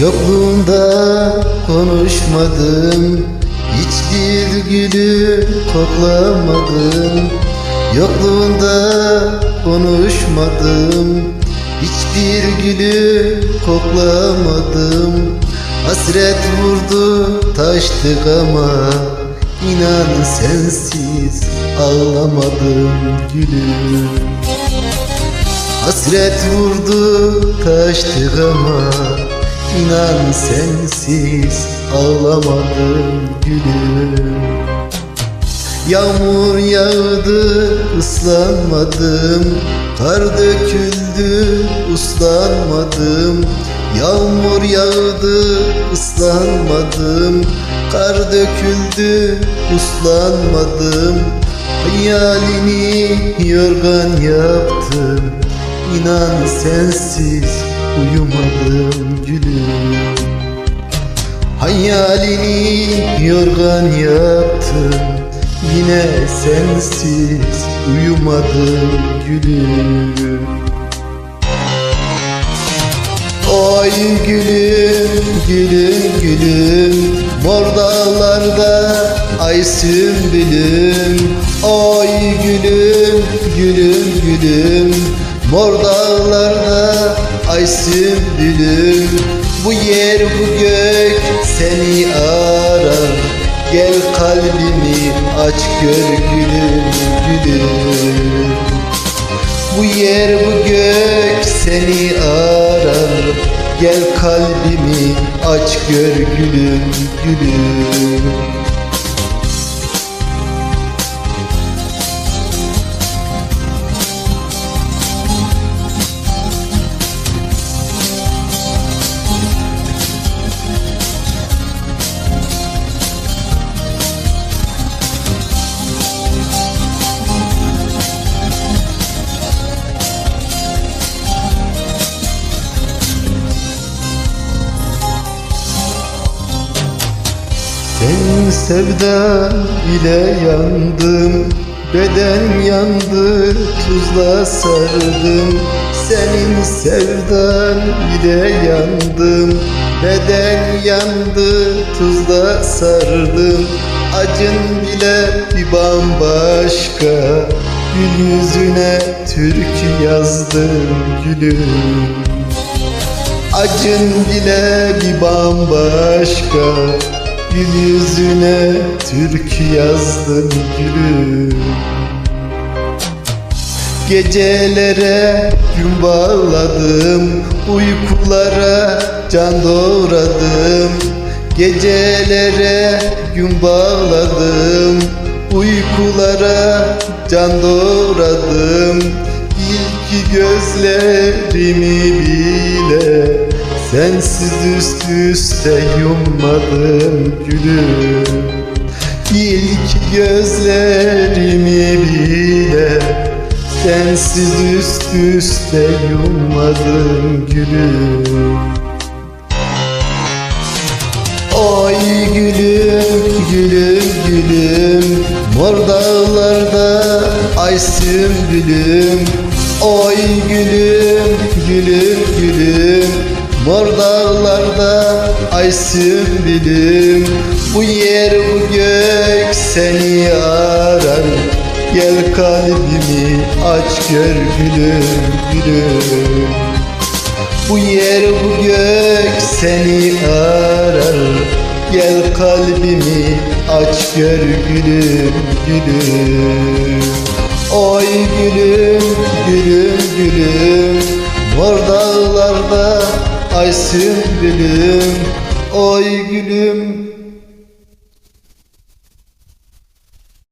Yokluğunda konuşmadım Hiçbir gülü koklamadım Yokluğunda konuşmadım Hiçbir gülü koklamadım Hasret vurdu taştık ama İnan sensiz ağlamadım gülüm Hasret vurdu taştık ama İnan sensiz ağlamadım gülüm. Yağmur yağdı ıslanmadım. Kar döküldü uslanmadım. Yağmur yağdı ıslanmadım. Kar döküldü uslanmadım. Hayalini yorgan yaptım. İnan sensiz uyumadım gülüm. Hayalini yorgan yaptım. Yine sensiz uyumadım gülüm. Oy gülüm, gülüm, gülüm. Mor dağlarda ay sümbülüm Oy gülüm, gülüm, gülüm. Mor dağlarda ay sümbülüm Bu yer bu gök seni arar. Gel kalbimi aç gör gülüm, gülüm. Bu yer bu gök seni arar. Gel kalbimi aç gör gülüm gülüm Senin sevdan ile yandım. Beden yandı tuzla sardım. Senin sevdan ile yandım. Beden yandı tuzla sardım. Acın bile bir bambaşka. Gül yüzüne türkü yazdım gülüm. Acın bile bir bambaşka Gül yüzüne türkü yazdım gülüm. Gecelere gün bağladım Uykulara can doğradım. Gecelere gün bağladım Uykulara can doğradım. İlk gözlerimi bile Sensiz üst üste yummadım gülüm. İlk gözlerimi bile Sensiz üst üste yummadım gülüm. Oy gülüm, gülüm, gülüm. Mor dağlarda ay sümbülüm Oy gülüm, gülüm, gülüm Mor dağlarda ay sümbülüm Bu yer bu gök seni arar. Gel kalbimi aç gör gülüm, gülüm. Bu yer bu gök seni arar. Gel kalbimi aç gör gülüm gülüm. Oy gülüm gülüm gülüm. Mor dağlarda ay sümbülüm Oy gülüm